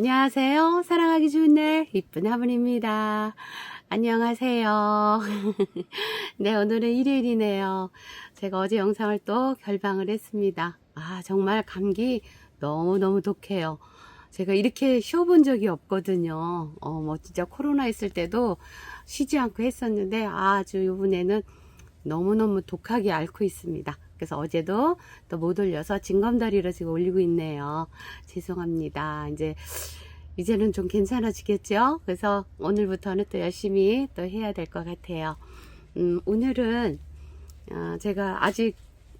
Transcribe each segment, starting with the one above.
안녕하세요. 사랑하기 좋은 날 이쁜 화분입니다. 안녕하세요. 네, 오늘은 일요일이네요. 제가 어제 영상을 또 결방을 했습니다. 아, 정말 감기 너무너무 독해요. 제가 이렇게 쉬어본 적이 없거든요. 어, 뭐 진짜 코로나 있을 때도 쉬지 않고 했었는데 아주 요번에는 너무너무 독하게 앓고 있습니다. 그래서 어제도 또 못 올려서 징검다리로 지금 올리고 있네요. 죄송합니다. 이제 이제는 좀 괜찮아지겠죠? 그래서 오늘부터는 또 열심히 또 해야 될 것 같아요. 음, 오늘은 어, 제가 아직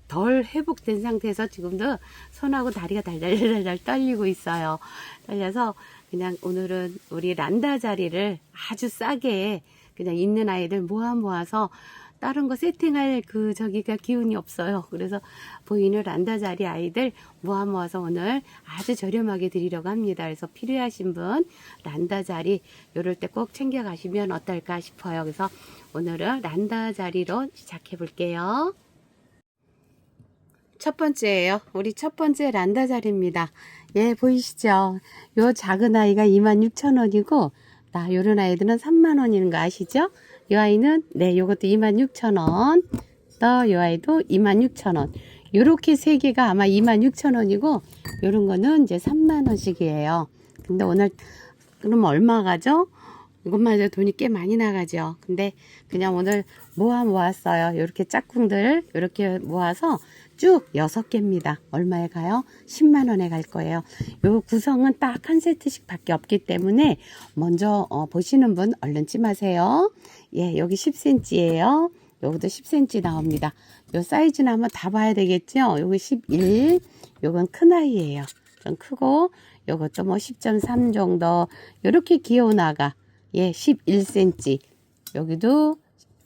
덜 회복된 상태에서 지금도 손하고 다리가 달달달달 떨리고 있어요. 떨려서 그냥 오늘은 우리 란다 자리를 아주 싸게 그냥 있는 아이들 모아 모아서 다른 거 세팅할 그 저기가 기운이 없어요. 그래서 보이는 란다 자리 아이들 모아 모아서 오늘 아주 저렴하게 드리려고 합니다. 그래서 필요하신 분 란다 자리 요럴 때 꼭 챙겨 가시면 어떨까 싶어요. 그래서 오늘은 란다 자리로 시작해 볼게요. 첫 번째예요. 우리 첫 번째 란다 자리입니다. 예, 보이시죠? 요 작은 아이가 26,000원이고 나 요런 아이들은 3만 원인 거 아시죠? 이 아이는 네, 요것도 26,000원. 또요 아이도 26,000원. 요렇게 세 개가 아마 26,000원이고 요런 거는 이제 3만 원씩이에요. 근데 오늘 그럼 얼마 가죠? 이것만 해도 돈이 꽤 많이 나가죠. 근데 그냥 오늘 모아 모았어요. 요렇게 짝꿍들 요렇게 모아서 쭉 여섯 개입니다. 얼마에 가요? 10만 원에 갈 거예요. 요 구성은 딱 한 세트씩 밖에 없기 때문에 먼저 어, 보시는 분 얼른 찜하세요. 예, 여기 10cm예요. 여기도 10cm 나옵니다. 요 사이즈는 한번 다 봐야 되겠죠? 여기 11, 요건 큰 아이예요. 좀 크고 요것도 뭐 10.3 정도 요렇게 귀여운 아가 예, 11cm. 여기도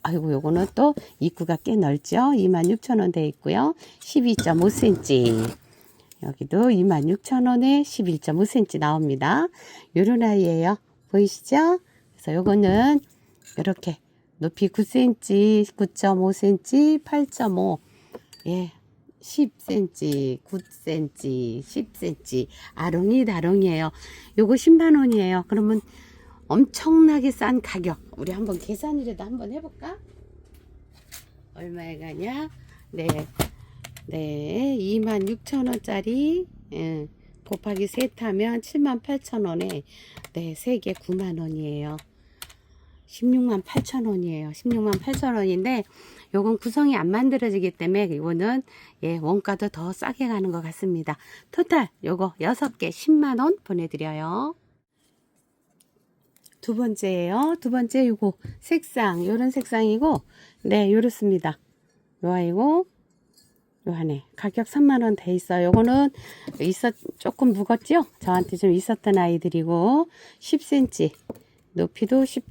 아이고 요거는 또 입구가 꽤 넓죠. 26,000원 돼 있고요. 12.5cm. 여기도 26,000원에 11.5cm 나옵니다. 요런 아이예요. 보이시죠? 그래서 요거는 이렇게 높이 9cm, 9.5cm, 8.5 예. 10cm, 9cm, 10cm 아롱이 다롱이에요. 요거 10만 원이에요. 그러면 엄청나게 싼 가격. 우리 한번 계산이라도 한번 해볼까? 얼마에 가냐? 네. 네. 26,000원짜리, 예, 곱하기 셋 하면 78,000원에, 네, 세개 9만원이에요. 16만 8천원이에요. 16만 8천원인데 요건 구성이 안 만들어지기 때문에 이거는 예, 원가도 더 싸게 가는 것 같습니다. 토탈 요거 6개 10만원 보내드려요. 두 번째예요. 두 번째 요거 색상 요런 색상이고 네 요렇습니다. 요 아이고 요 안에 가격 3만원 돼 있어요. 요거는 있었 조금 묵었죠? 저한테 좀 있었던 아이들이고 10cm 높이도 10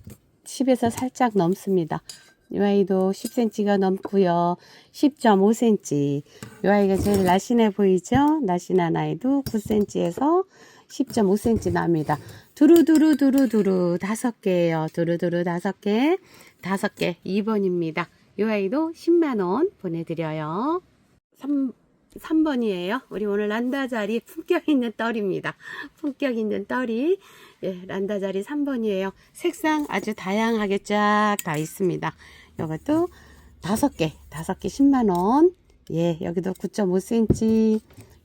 10에서 살짝 넘습니다. 이 아이도 10cm가 넘고요. 10.5cm. 이 아이가 제일 날씬해 보이죠? 날씬한 아이도 9cm에서 10.5cm 납니다. 두루두루 두루두루 다섯 개예요. 두루두루 다섯 개. 다섯 개 2번입니다. 이 아이도 10만원 보내드려요. 3, 3번이에요. 우리 오늘 란다자리 품격 있는 떨입니다. 품격 있는 떨이. 예, 란다자리 3번이에요. 색상 아주 다양하게 쫙 다 있습니다. 이것도 다섯 개, 다섯 개 10만원. 예, 여기도 9.5cm.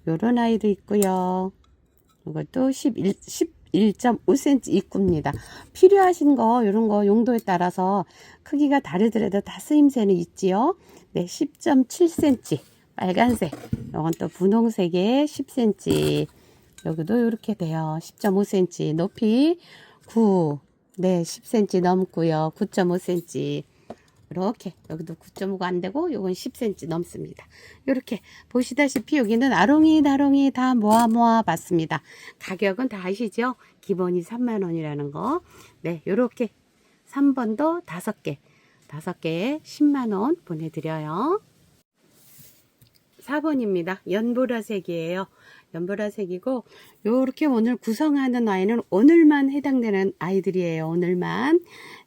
요런 아이도 있고요. 이것도 11, 11.5cm 입구입니다. 필요하신 거, 요런 거 용도에 따라서 크기가 다르더라도 다 쓰임새는 있지요. 네, 10.7cm. 빨간색. 이건 또 분홍색에 10cm. 여기도 이렇게 돼요. 10.5cm. 높이 9. 네, 10cm 넘고요. 9.5cm. 이렇게 여기도 9.5가 안 되고 요건 10cm 넘습니다. 이렇게 보시다시피 여기는 아롱이 다롱이 다 모아 모아 봤습니다. 가격은 다 아시죠? 기본이 3만 원이라는 거. 네, 요렇게 3번도 5개. 5개에 10만 원 보내드려요. 4번입니다. 연보라색이에요. 연보라색이고 요렇게 오늘 구성하는 아이는 오늘만 해당되는 아이들이에요. 오늘만.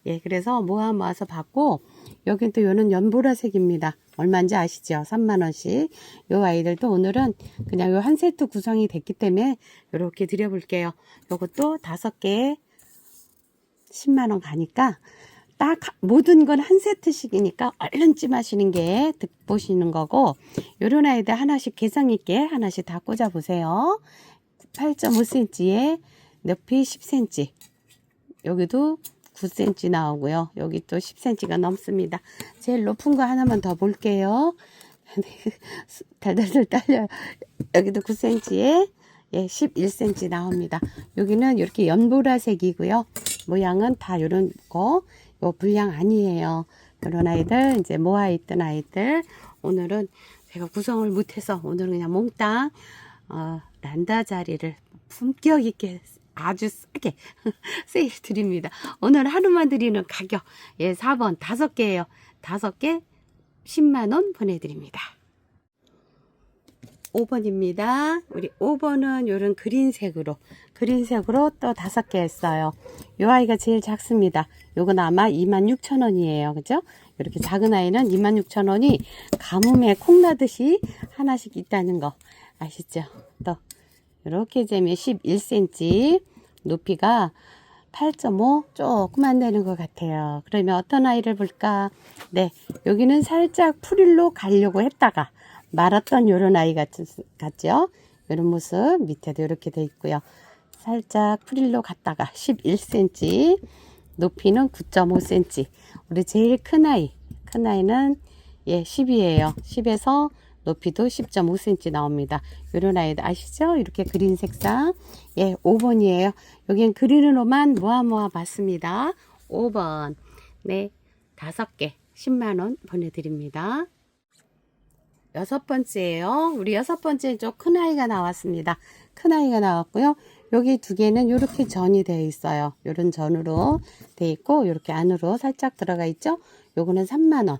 예, 그래서 모아 모아서 받고 여긴 또 요는 연보라색입니다. 얼마인지 아시죠? 3만원씩. 요 아이들도 오늘은 그냥 요 한 세트 구성이 됐기 때문에 요렇게 드려볼게요. 요것도 다섯 개에 10만원 가니까 딱 모든 건 한 세트씩이니까 얼른 찜하시는 게 득보시는 거고 요런 아이들 하나씩 개성 있게 하나씩 다 꽂아 보세요. 8.5cm에 높이 10cm 여기도 9cm 나오고요. 여기 또 10cm가 넘습니다. 제일 높은 거 하나만 더 볼게요. 달달달 딸려요. 여기도 9cm에 예, 11cm 나옵니다. 여기는 이렇게 연보라색이고요. 모양은 다 이런 거, 요 불량 아니에요. 이런 아이들, 이제 모아 있던 아이들. 오늘은 제가 구성을 못해서 오늘은 그냥 몽땅, 어, 란다 자리를 품격 있게 아주 싸게 세일 드립니다. 오늘 하루만 드리는 가격, 예, 4번 다섯 개예요. 다섯 개 10만원 보내드립니다. 5번입니다. 우리 5번은 요런 그린색으로, 그린색으로 또 다섯 개 했어요. 요 아이가 제일 작습니다. 요건 아마 26,000원이에요. 그죠? 이렇게 작은 아이는 26,000원이 가뭄에 콩나듯이 하나씩 있다는 거 아시죠? 또, 이렇게 재면 11cm, 높이가 8.5 조금만 되는 것 같아요. 그러면 어떤 아이를 볼까? 네, 여기는 살짝 프릴로 가려고 했다가 말았던 요런 아이 같, 같죠? 요런 모습 밑에도 이렇게 돼 있고요. 살짝 프릴로 갔다가 11cm, 높이는 9.5cm. 우리 제일 큰 아이, 큰 아이는 예 10이에요. 10에서 높이도 10.5cm 나옵니다. 요런 아이들 아시죠? 이렇게 그린 색상. 예, 5번이에요. 여긴 그린으로만 모아 모아 봤습니다. 5번. 네, 다섯 개 10만원 보내드립니다. 여섯 번째예요. 우리 여섯 번째 좀큰 아이가 나왔습니다. 큰 아이가 나왔고요. 여기 두 개는 이렇게 전이 되어 있어요. 이런 전으로 되어 있고 이렇게 안으로 살짝 들어가 있죠. 요거는 3만 원.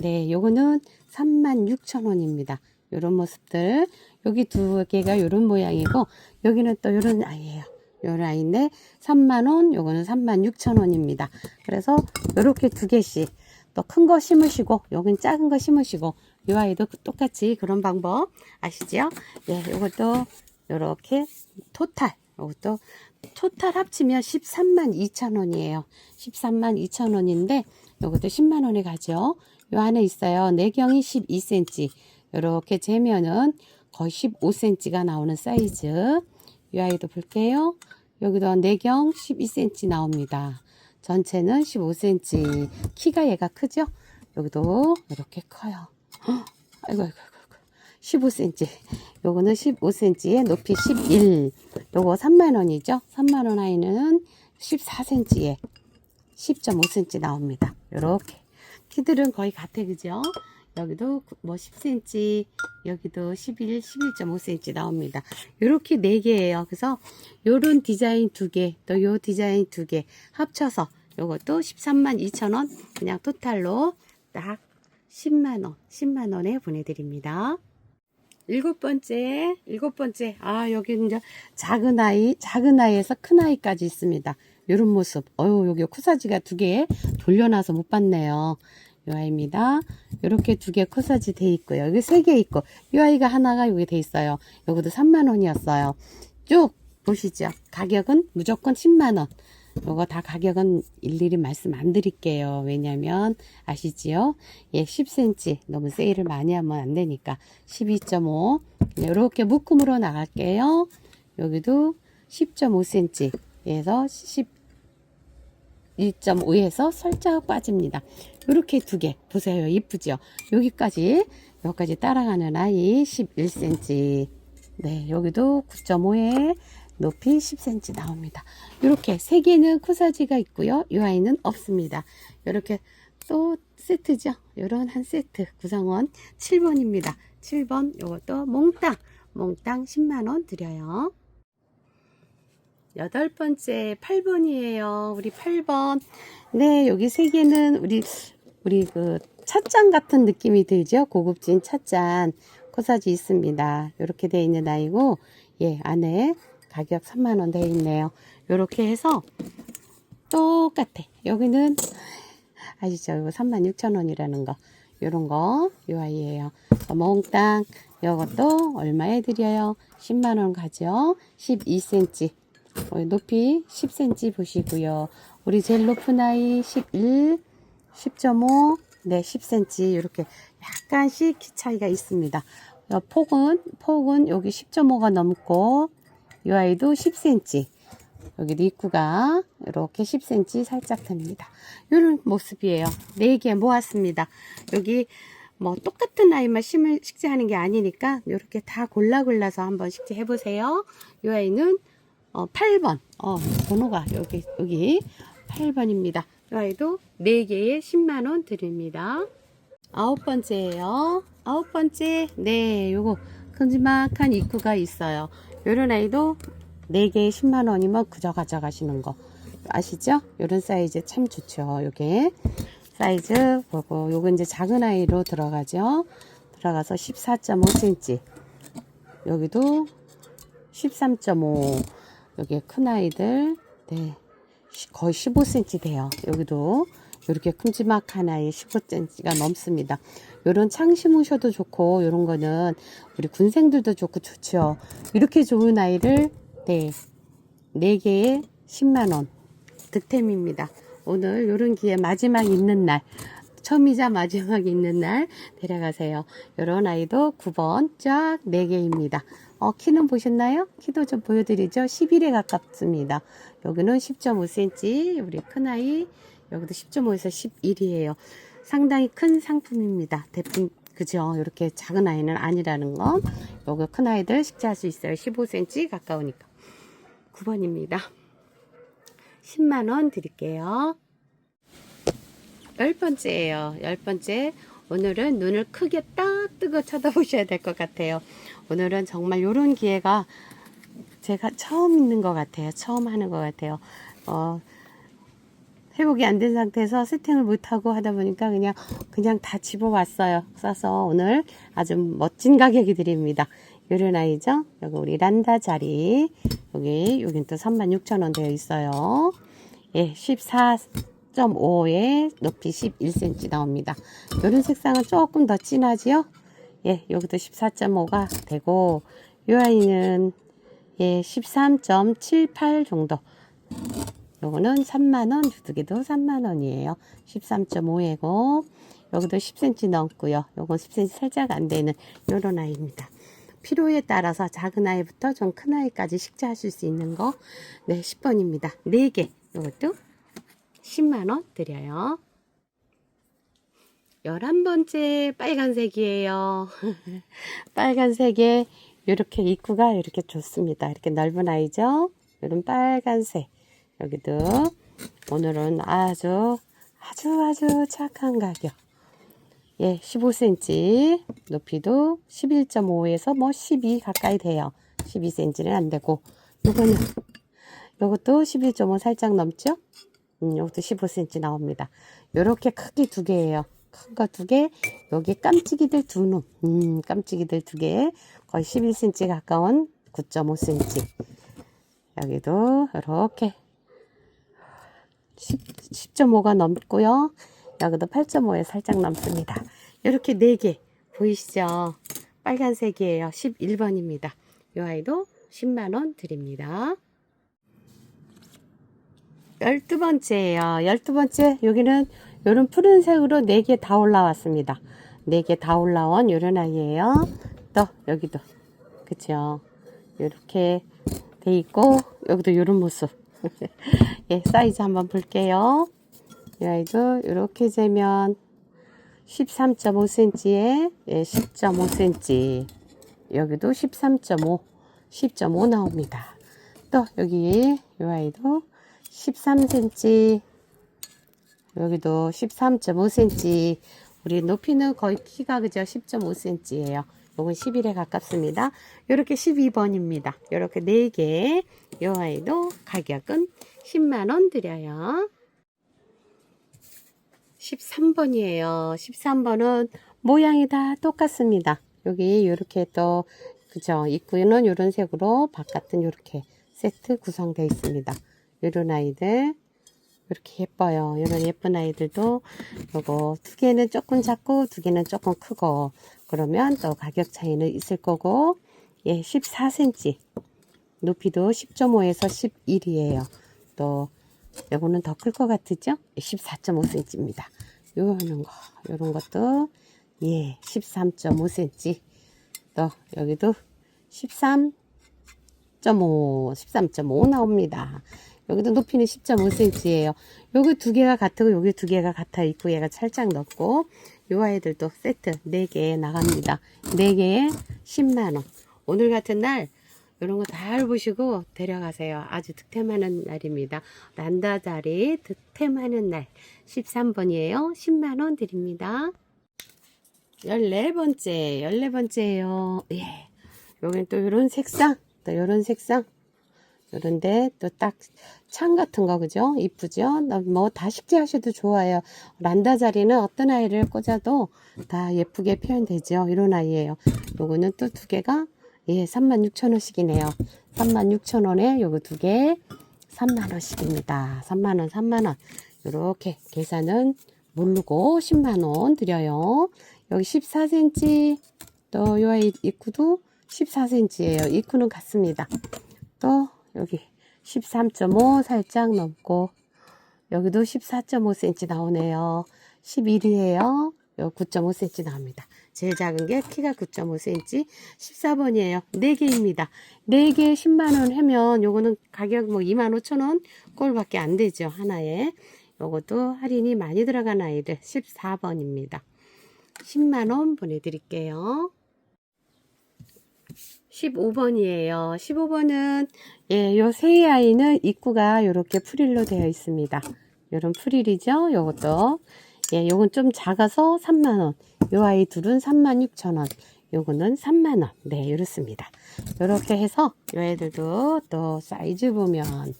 네, 요거는 3만 6천 원입니다. 요런 모습들. 여기 두 개가 요런 모양이고 여기는 또 요런 아이예요. 요런 아이인데 3만 원, 요거는 3만 6천 원입니다. 그래서 요렇게 두 개씩 또 큰 거 심으시고 여긴 작은 거 심으시고 이 아이도 똑같이 그런 방법 아시죠? 예, 요것도 요렇게 토탈 요것도 토탈 합치면 13만 2천 원이에요. 13만 2천 원인데 요것도 10만 원에 가죠. 요 안에 있어요. 내경이 12cm. 요렇게 재면은 거의 15cm가 나오는 사이즈. 이 아이도 볼게요. 여기도 내경 12cm 나옵니다. 전체는 15cm. 키가 얘가 크죠? 여기도 이렇게 커요. 헉, 아이고, 아이고, 아이고. 15cm. 요거는 15cm에 높이 11. 요거 3만원이죠? 3만원 아이는 14cm에 10.5cm 나옵니다. 요렇게. 키들은 거의 같아, 그죠? 여기도 뭐 10cm, 여기도 11, 11.5cm 나옵니다. 요렇게 4개예요. 그래서 요런 디자인 2개, 또 요 디자인 2개 합쳐서 요것도 13만 2천원 그냥 토탈로 딱 10만원, 10만원에 보내드립니다. 일곱 번째, 일곱 번째. 아, 여기 이제 작은 아이, 작은 아이에서 큰 아이까지 있습니다. 요런 모습. 어유 여기 코사지가 두 개 돌려놔서 못 봤네요. 요 아이입니다. 요렇게 두 개 코사지 돼 있고요. 여기 세 개 있고, 요 아이가 하나가 여기 돼 있어요. 요것도 3만원이었어요. 쭉 보시죠. 가격은 무조건 10만원. 요거 다 가격은 일일이 말씀 안 드릴게요. 왜냐면 아시지요? 예, 10cm 너무 세일을 많이 하면 안 되니까 12.5 이렇게 묶음으로 나갈게요. 여기도 10.5cm에서 11.5에서 살짝 빠집니다. 이렇게 두 개 보세요. 이쁘죠? 여기까지 여기까지 따라가는 아이 11cm. 네, 여기도 9.5에 높이 10cm 나옵니다. 이렇게 세 개는 코사지가 있고요. 이 아이는 없습니다. 이렇게 또 세트죠. 이런 한 세트 구성원 7번입니다. 7번 이것도 몽땅 몽땅 10만원 드려요. 여덟 번째 8번이에요. 우리 8번. 네, 여기 세 개는 우리 우리 그 찻잔 같은 느낌이 들죠? 고급진 찻잔 코사지 있습니다. 이렇게 돼 있는 아이고 예, 안에 가격 3만 원 되어 있네요. 이렇게 해서 똑같아. 여기는 아시죠? 이거 36,000원이라는 거. 요런 거, 요 아이예요. 몽땅, 요것도 얼마에 드려요? 10만원 가죠? 12cm. 어, 높이 10cm 보시고요. 우리 제일 높은 아이 11, 10.5, 네, 10cm. 이렇게 약간씩 키 차이가 있습니다. 어, 폭은, 폭은 여기 10.5가 넘고, 이 아이도 10cm. 여기도 입구가 이렇게 10cm 살짝 됩니다. 이런 모습이에요. 4개 모았습니다. 여기 뭐 똑같은 아이만 심을 식재하는 게 아니니까 이렇게 다 골라 골라서 한번 식재 해 보세요. 이 아이는 어, 8번. 어, 번호가 여기 여기 8번입니다. 이 아이도 4개에 10만 원 드립니다. 아홉 번째예요. 아홉 번째. 네, 요거 큼지막한 입구가 있어요. 요런 아이도 4개에 10만 원이면 그저 가져가시는 거. 아시죠? 요런 사이즈 참 좋죠. 요게 사이즈 보고 요거 이제 작은 아이로 들어가죠. 들어가서 14.5cm. 여기도 13.5. 여기 큰 아이들 네. 시- 거의 15cm 돼요. 여기도 이렇게 큼지막한 아이 15cm가 넘습니다. 요런 창 심으셔도 좋고 요런 거는 우리 군생들도 좋고 좋죠. 이렇게 좋은 아이를 네. 4개에 10만 원 득템입니다. 오늘 요런 기회 마지막 있는 날 처음이자 마지막 있는 날 데려가세요. 요런 아이도 9번 쫙 4개입니다. 어, 키는 보셨나요? 키도 좀 보여드리죠? 11에 가깝습니다. 여기는 10.5cm, 우리 큰아이, 여기도 10.5에서 11이에요. 상당히 큰 상품입니다. 대품, 그죠? 이렇게 작은 아이는 아니라는 거. 여기 큰 아이들 식재할 수 있어요. 15cm 가까우니까. 9번입니다. 10만원 드릴게요. 열 번째예요. 열 번째. 오늘은 눈을 크게 딱 뜨고 쳐다보셔야 될 것 같아요. 오늘은 정말 이런 기회가 제가 처음 있는 것 같아요. 처음 하는 것 같아요. 어, 회복이 안 된 상태에서 세팅을 못하고 하다 보니까 그냥, 그냥 다 집어왔어요. 싸서 오늘 아주 멋진 가격이 드립니다. 요런 아이죠? 여기 우리 란다 자리. 여기, 여긴 또 36,000원 되어 있어요. 예, 14.5에 높이 11cm 나옵니다. 요런 색상은 조금 더 진하지요? 예, 여기도 14.5가 되고, 요 아이는 예, 13.78 정도. 요거는 3만원, 두 개도 3만원이에요. 13.5이고, 여기도 10cm 넘고요. 요건 10cm 살짝 안 되는 요런 아이입니다. 필요에 따라서 작은 아이부터 좀 큰 아이까지 식재하실 수 있는 거, 네, 10번입니다. 4개. 요것도 10만원 드려요. 11번째 빨간색이에요. 빨간색에 이렇게 입구가 이렇게 좋습니다. 이렇게 넓은 아이죠. 이런 빨간색. 여기도 오늘은 아주 아주 아주 착한 가격. 예, 15cm 높이도 11.5에서 뭐 12 가까이 돼요. 12cm는 안 되고 요거는 요것도 11.5 살짝 넘죠? 음, 요것도 15cm 나옵니다. 요렇게 크기 두 개예요. 큰 거 두 개, 여기 깜찍이들 두 놈. 음, 깜찍이들 두 개. 거의 11cm 가까운 9.5cm. 여기도 이렇게 10, 10.5가 넘고요. 여기도 8.5에 살짝 넘습니다. 이렇게 네개 보이시죠? 빨간색이에요. 11번입니다. 이 아이도 10만원 드립니다. 열두 번째예요. 열두 번째 여기는 요런 푸른색으로 네 개 다 올라왔습니다. 네 개 다 올라온 요런 아이예요. 또 여기도 그쵸? 요렇게 돼 있고 여기도 요런 모습. 예, 사이즈 한번 볼게요. 이 아이도 이렇게 재면 13.5cm에 예, 10.5cm 여기도 13.5 10.5 나옵니다. 또 여기 이 아이도 13cm 여기도 13.5cm 우리 높이는 거의 키가 그죠 10.5cm예요. 요건 11에 가깝습니다. 요렇게 12번입니다. 요렇게 4개 요 아이도 가격은 10만원 드려요. 13번이에요. 13번은 모양이 다 똑같습니다. 여기 이렇게 또 그죠? 입구는 이런 색으로 바깥은 이렇게 세트 구성되어 있습니다. 이런 아이들 이렇게 예뻐요. 이런 예쁜 아이들도 요거 두 개는 조금 작고 두 개는 조금 크고 그러면 또 가격 차이는 있을 거고 예, 14cm 높이도 10.5에서 11이에요. 또 요거는 더 클 것 같으죠? 14.5cm입니다. 요런 거, 요런 것도 예, 13.5cm. 또 여기도 13.5, 13.5 나옵니다. 여기도 높이는 10.5cm예요. 여기 두 개가 같고 여기 두 개가 같아 있고 얘가 살짝 넓고 요 아이들도 세트 4개 나갑니다. 4개에 10만원. 오늘 같은 날 이런 거잘 보시고 데려가세요. 아주 득템하는 날입니다. 난다자리 득템하는 날 13번이에요. 10만원 드립니다. 14번째, 14번째예요. 예. 여긴 또 이런 색상, 또 이런 색상. 요런데 또 딱 창 같은 거 그죠? 이쁘죠? 뭐 다 식재하셔도 좋아요. 란다 자리는 어떤 아이를 꽂아도 다 예쁘게 표현되죠. 이런 아이예요. 요거는 또 두 개가 예, 36,000원씩이네요. 36,000원에 요거 두 개 3만원씩입니다. 3만원, 3만원. 요렇게 계산은 모르고 10만원 드려요. 여기 14cm, 또 요 아이 입구도 14cm예요. 입구는 같습니다. 또 여기 13.5 살짝 넘고 여기도 14.5cm 나오네요. 11이에요. 요 9.5cm 나옵니다. 제일 작은 게 키가 9.5cm 14번이에요. 4개입니다. 4개 10만원 하면 요거는 가격 뭐 25,000원 꼴밖에 안 되죠. 하나에. 요것도 할인이 많이 들어간 아이들 14번입니다. 10만원 보내드릴게요. 15번이에요. 15번은 예, 요 세 아이는 입구가 요렇게 프릴로 되어 있습니다. 요런 프릴이죠. 요것도 예, 요건 좀 작아서 3만 원. 요 아이 둘은 36,000원. 요거는 3만 원. 네, 이렇습니다. 요렇게 해서 요 애들도 또 사이즈 보면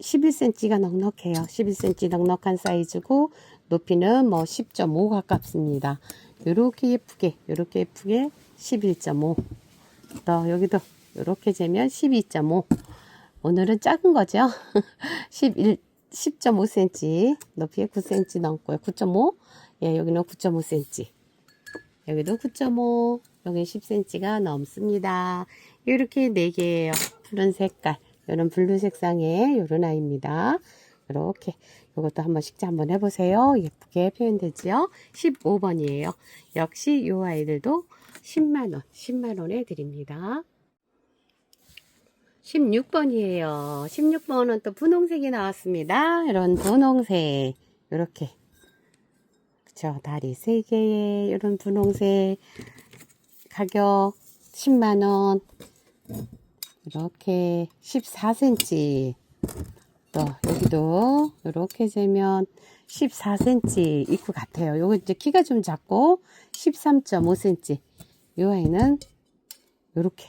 11cm가 넉넉해요. 11cm 넉넉한 사이즈고 높이는 뭐 10.5 가깝습니다. 요렇게 예쁘게 요렇게 예쁘게 11.5. 또 여기도 요렇게 재면 12.5. 오늘은 작은 거죠. 11 10.5cm 높이에 9cm 넘고요. 9.5. 예, 여기는 9.5cm. 여기도 9.5. 여기 10cm가 넘습니다. 이렇게 4개예요. 푸른 색깔. 이런 블루 색상의 이런 아이입니다. 이렇게 이것도 한번 식자 한번 해보세요. 예쁘게 표현되지요. 15번이에요. 역시 이 아이들도 10만원, 10만원에 드립니다. 16번이에요. 16번은 또 분홍색이 나왔습니다. 이런 분홍색. 이렇게. 그쵸. 다리 3개에 이런 분홍색. 가격 10만원. 이렇게 14cm. 또 여기도 이렇게 재면 14cm 입구 같아요. 요거 이제 키가 좀 작고 13.5cm. 요 아이는 이렇게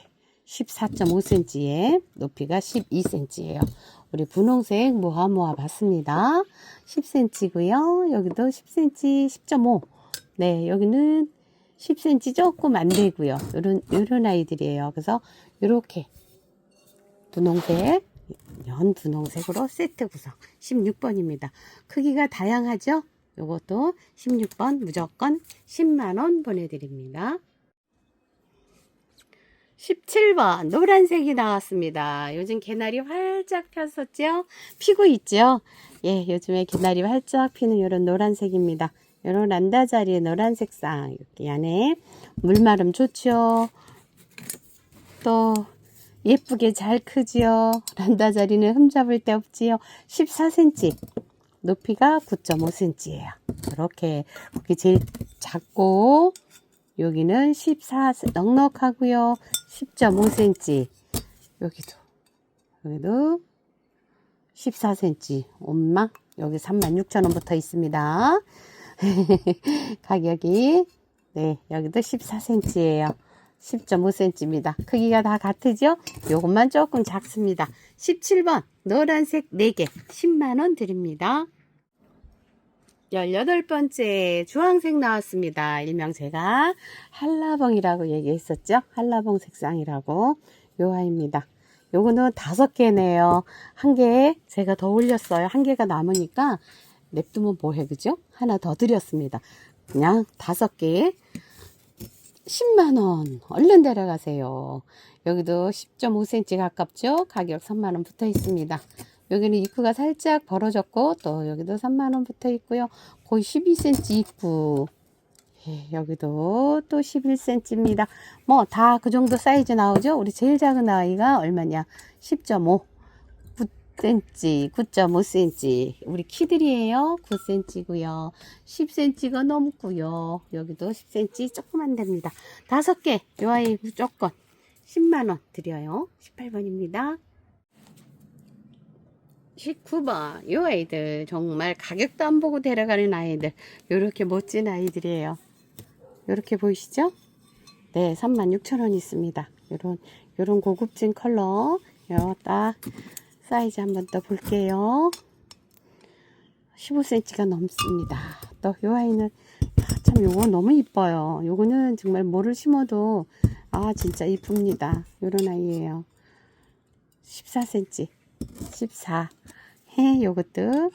14.5cm에 높이가 12cm예요. 우리 분홍색 모아 모아 봤습니다. 10cm고요. 여기도 10cm, 10.5. 네, 여기는 10cm 조금 안 되고요. 요런 요런 아이들이에요. 그래서 이렇게 분홍색, 연 분홍색으로 세트 구성 16번입니다. 크기가 다양하죠? 요것도 16번 무조건 10만원 보내드립니다. 17번 노란색이 나왔습니다. 요즘 개나리 활짝 폈었죠? 피고 있죠? 예, 요즘에 개나리 활짝 피는 이런 노란색입니다. 이런 란다 자리의 노란 색 상 이렇게 안에 물마름 좋죠? 또 예쁘게 잘 크지요? 란다 자리는 흠잡을 데 없지요? 14cm 높이가 9.5cm예요. 이렇게 거기 제일 작고 여기는 14 넉넉하고요. 10.5cm. 여기도 여기도 14cm. 엄마 여기 36,000원 붙어 있습니다. 가격이 네 여기도 14cm예요. 10.5cm입니다. 크기가 다 같으죠? 요것만 조금 작습니다. 17번 노란색 4개 10만원 드립니다. 18번째 주황색 나왔습니다. 일명 제가 한라봉이라고 얘기했었죠. 한라봉 색상이라고 요 아이입니다. 요거는 다섯 개네요. 한 개에 제가 더 올렸어요. 한 개가 남으니까 냅두면 뭐해, 그죠? 하나 더 드렸습니다. 그냥 다섯 개에 10만원. 얼른 데려가세요. 여기도 10.5cm 가깝죠? 가격 3만원 붙어 있습니다. 여기는 입구가 살짝 벌어졌고, 또 여기도 3만원 붙어 있고요. 거의 12cm 입구. 예, 여기도 또 11cm입니다. 뭐 다 그 정도 사이즈 나오죠? 우리 제일 작은 아이가 얼마냐? 10.5. 9cm, 9.5cm. 우리 키들이에요. 9cm고요. 10cm가 넘고요. 여기도 10cm 조금만 됩니다. 다섯 개. 요 아이 무조건 10만원 드려요. 18번입니다. 19번. 요 아이들 정말 가격도 안 보고 데려가는 아이들. 요렇게 멋진 아이들이에요. 요렇게 보이시죠? 네, 36,000원 있습니다. 요런 요런 고급진 컬러. 요 딱 사이즈 한 번 더 볼게요. 15cm가 넘습니다. 또 요 아이는 아, 참 요거 너무 이뻐요. 요거는 정말 뭐를 심어도 아 진짜 이쁩니다. 요런 아이예요. 14cm. 14. 해 요것도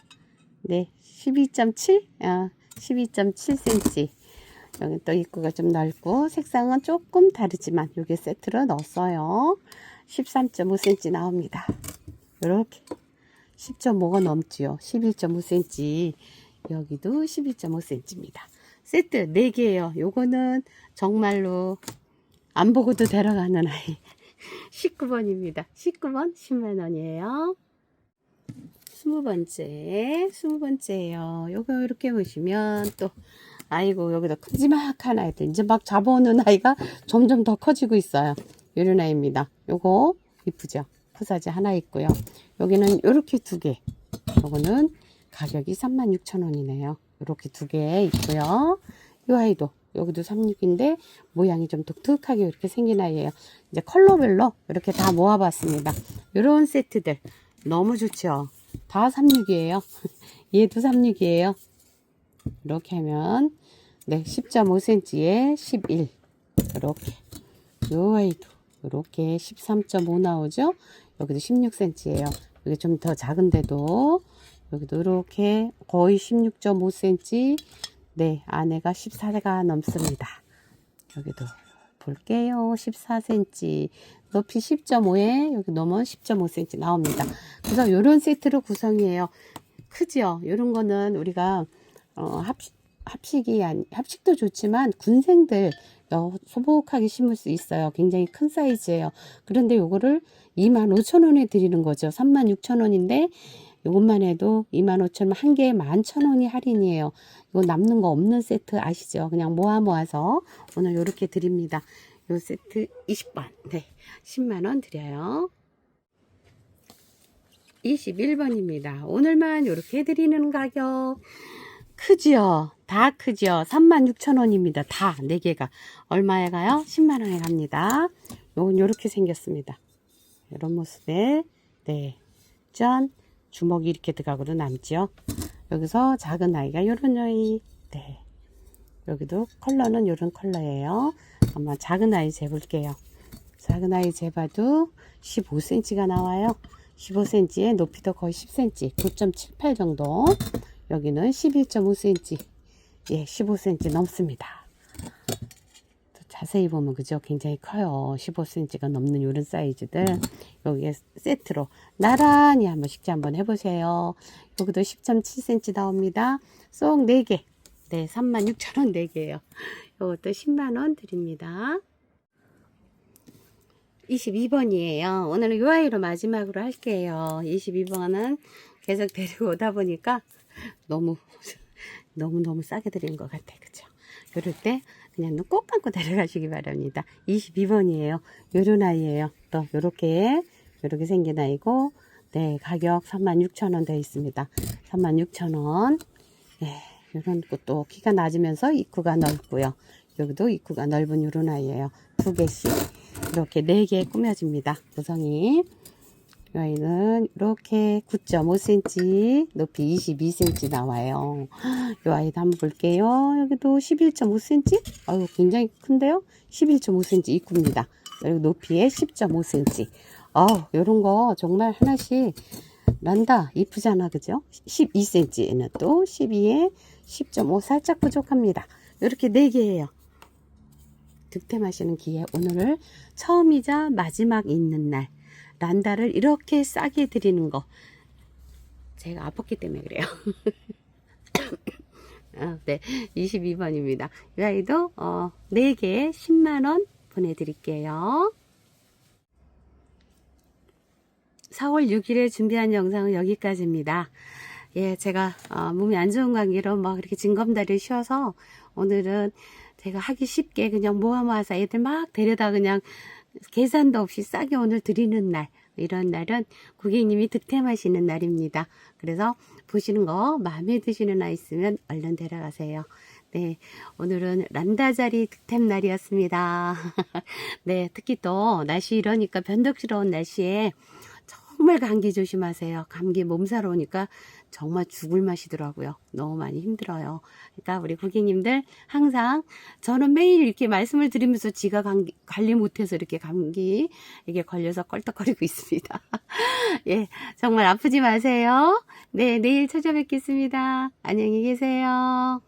네, 12.7. 아, 12.7cm. 여기 또 입구가 좀 넓고 색상은 조금 다르지만 요게 세트로 넣었어요. 13.5cm 나옵니다. 요렇게 10.5가 넘지요. 11.5cm. 여기도 11.5cm입니다. 세트 4개예요. 요거는 정말로 안 보고도 데려가는 아이. 19번입니다. 19번 10만원이에요. 20번째, 20번째예요. 요거 이렇게 보시면 또 아이고 여기다 큼지막한 아이들 이제 막 잡아오는 아이가 점점 더 커지고 있어요. 요런 아이입니다. 요거 이쁘죠? 푸사지 하나 있고요. 여기는 요렇게 두 개. 요거는 가격이 36,000원이네요. 요렇게 두 개 있고요. 요 아이도 여기도 36인데 모양이 좀 독특하게 이렇게 생긴 아이예요. 이제 컬러별로 이렇게 다 모아봤습니다. 요런 세트들 너무 좋죠? 다 36이에요. 얘도 36이에요. 이렇게 하면 네 10.5cm에 11 이렇게 요 아이도 이렇게 13.5 나오죠 여기도 16cm예요. 여기 좀 더 작은데도 여기도 이렇게 거의 16.5cm 네 안에가 14가 넘습니다. 여기도 볼게요. 14cm 높이 10.5에 여기 넘은 10.5cm 나옵니다. 그래서 이런 세트로 구성이에요. 크죠 이런 거는 우리가 어, 합식, 합식이 아니, 합식도 좋지만 군생들 어, 소복하게 심을 수 있어요. 굉장히 큰 사이즈예요. 그런데 요거를 25,000원에 드리는 거죠. 36,000원인데 요것만 해도 25,000원 한 개에 11,000원이 할인이에요. 이거 남는 거 없는 세트 아시죠? 그냥 모아 모아서 오늘 요렇게 드립니다. 요 세트 20번. 네. 10만 원 드려요. 21번입니다. 오늘만 이렇게 해드리는 가격. 크지요? 다 크지요? 36,000원입니다. 다, 4개가. 얼마에 가요? 10만원에 갑니다. 요건 요렇게 생겼습니다. 이런 모습에, 네. 짠. 주먹이 이렇게 들어가고 남죠. 여기서 작은 아이가 요런 아이, 네. 여기도 컬러는 요런 컬러예요. 한번 작은 아이 재볼게요. 작은 아이 재봐도 15cm가 나와요. 15cm에 높이도 거의 10cm, 9.78 정도. 여기는 11.5cm, 예, 15cm 넘습니다. 자세히 보면 그죠? 굉장히 커요. 15cm가 넘는 이런 사이즈들. 여기에 세트로 나란히 한번 식재 한번 해보세요. 여기도 10.7cm 나옵니다. 쏙 4개. 네, 36,000원 4개예요. 이것도 10만원 드립니다. 22번이에요. 오늘은 요 아이로 마지막으로 할게요. 22번은 계속 데리고 오다 보니까 너무 너무너무 싸게 드린 것 같아. 그죠? 이럴 때 그냥 눈 꼭 감고 데려가시기 바랍니다. 22번이에요. 요런 아이예요. 또 요렇게 요렇게 생긴 아이고 네 가격 36,000원 되어 있습니다. 36,000원 네, 요런 것도 키가 낮으면서 입구가 넓고요. 여기도 입구가 넓은 요런 아이예요. 두 개씩 이렇게 네 개 꾸며집니다. 구성이 이 아이는 이렇게 9.5cm, 높이 22cm 나와요. 이 아이도 한번 볼게요. 여기도 11.5cm? 아유, 굉장히 큰데요? 11.5cm 입구입니다. 그리고 높이에 10.5cm. 어, 요런 거 정말 하나씩 란다. 이쁘잖아. 그죠? 12cm에는 또 12에 10.5 살짝 부족합니다. 이렇게 4개예요. 득템하시는 기회 오늘을 처음이자 마지막 있는 날 란다를 이렇게 싸게 드리는 거 제가 아팠기 때문에 그래요. 아, 네, 22번입니다. 이 아이도 어, 4개에 10만원 보내드릴게요. 4월 6일에 준비한 영상은 여기까지입니다. 예, 제가 어, 몸이 안 좋은 관계로 막 이렇게 징검다리를 쉬어서 오늘은 제가 하기 쉽게 그냥 모아 모아서 애들 막 데려다 그냥 계산도 없이 싸게 오늘 드리는 날 이런 날은 고객님이 득템하시는 날입니다. 그래서 보시는 거 마음에 드시는 아이 있으면 얼른 데려가세요. 네, 오늘은 란다자리 득템 날이었습니다. 네, 특히 또 날씨 이러니까 변덕스러운 날씨에 정말 감기 조심하세요. 감기 몸살 오니까 정말 죽을 맛이더라고요. 너무 많이 힘들어요. 그러니까 우리 고객님들 항상 저는 매일 이렇게 말씀을 드리면서 지가 감기, 관리 못해서 이렇게 감기 이게 걸려서 껄떡거리고 있습니다. 예, 정말 아프지 마세요. 네, 내일 찾아뵙겠습니다. 안녕히 계세요.